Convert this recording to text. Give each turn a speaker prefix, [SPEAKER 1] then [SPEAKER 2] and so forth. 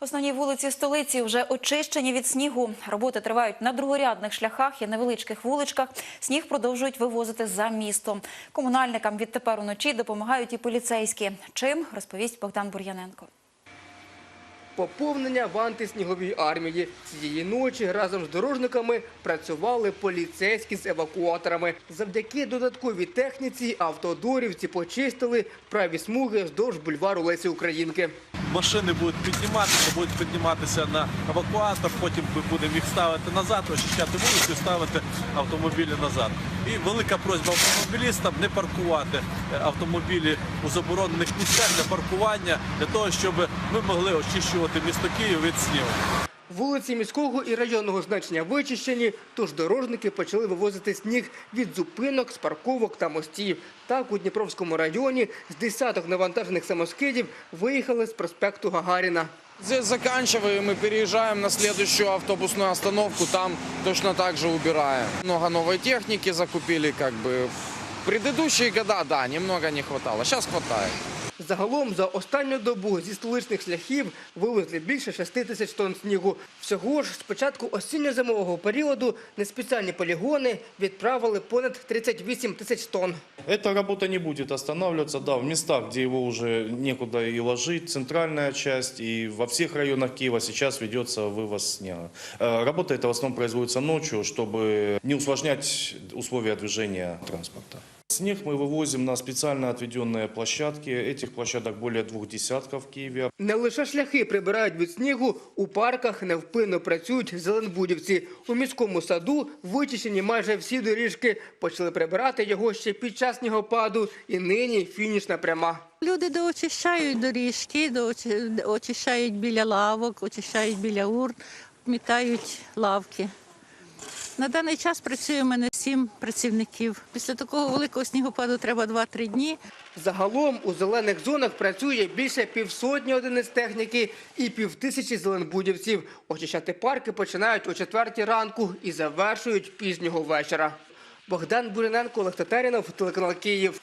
[SPEAKER 1] Основні вулиці столиці вже очищені від снігу. Роботи тривають на другорядних шляхах і невеличких вуличках. Сніг продовжують вивозити за місто. Комунальникам відтепер уночі допомагають і поліцейські. Чим розповість Богдан Бур'яненко.
[SPEAKER 2] Поповнення в антисніговій армії. Цієї ночі разом з дорожниками працювали поліцейські з евакуаторами. Завдяки додатковій техніці автодорівці почистили праві смуги вздовж бульвару Лесі Українки.
[SPEAKER 3] Машини будуть підніматися, будуть підніматися на евакуатор, потім ми будемо їх ставити назад, очищати вулицю, ставити автомобілі назад. І велика просьба автомобілістам не паркувати е, автомобілі у заборонених місцях для паркування, для того, щоб ми могли очищувати місто Київ від снігу.
[SPEAKER 2] Вулиці міського і районного значення вичищені, тож дорожники почали вивозити сніг від зупинок, з парковок та мостів. Так, у Дніпровському районі з десяток навантажених самоскидів виїхали з проспекту Гагаріна.
[SPEAKER 4] Здесь заканчиваем и переезжаем на следующую автобусную остановку. Там точно так же убираем. Много новой техники закупили, как бы. В предыдущие года, да, немного не хватало. Сейчас хватает.
[SPEAKER 2] Загалом за останню добу зі столичних шляхів вивезли більше 6 тисяч тонн снігу. Всього ж з початку осінньо-зимового періоду на спеціальні полігони відправили понад 38 тисяч тонн.
[SPEAKER 5] Эта работа не будет останавливаться, да, в местах, где его уже некуда и ложить, центральная часть, и во всех районах Киева сейчас ведется вывоз снега. Э, Работа эта в основном производится ночью, чтобы не усложнять условия движения транспорта. Снег мы вывозим на специально отведенные площадки. Этих площадок более двух десятков в Киеве.
[SPEAKER 2] Не лише шляхи прибирають від снігу, у парках невпинно працюють зеленбудівці. У міському саду вичищені майже всі доріжки. Почали прибирати його ще під час снігопаду. І нині фінішна пряма.
[SPEAKER 6] Люди доочищають доріжки, доочи- очищають біля лавок, очищають біля урн, вмітають лавки. На даний час працює в мене сім працівників. Після такого великого снігопаду треба 2-3 дні.
[SPEAKER 2] Загалом у зелених зонах працює більше півсотні одиниць техніки і півтисячі зеленбудівців. Очищати парки починають о четвертій ранку і завершують пізнього вечора. Богдан Буряненко, Олег Татарінов, телеканал Київ.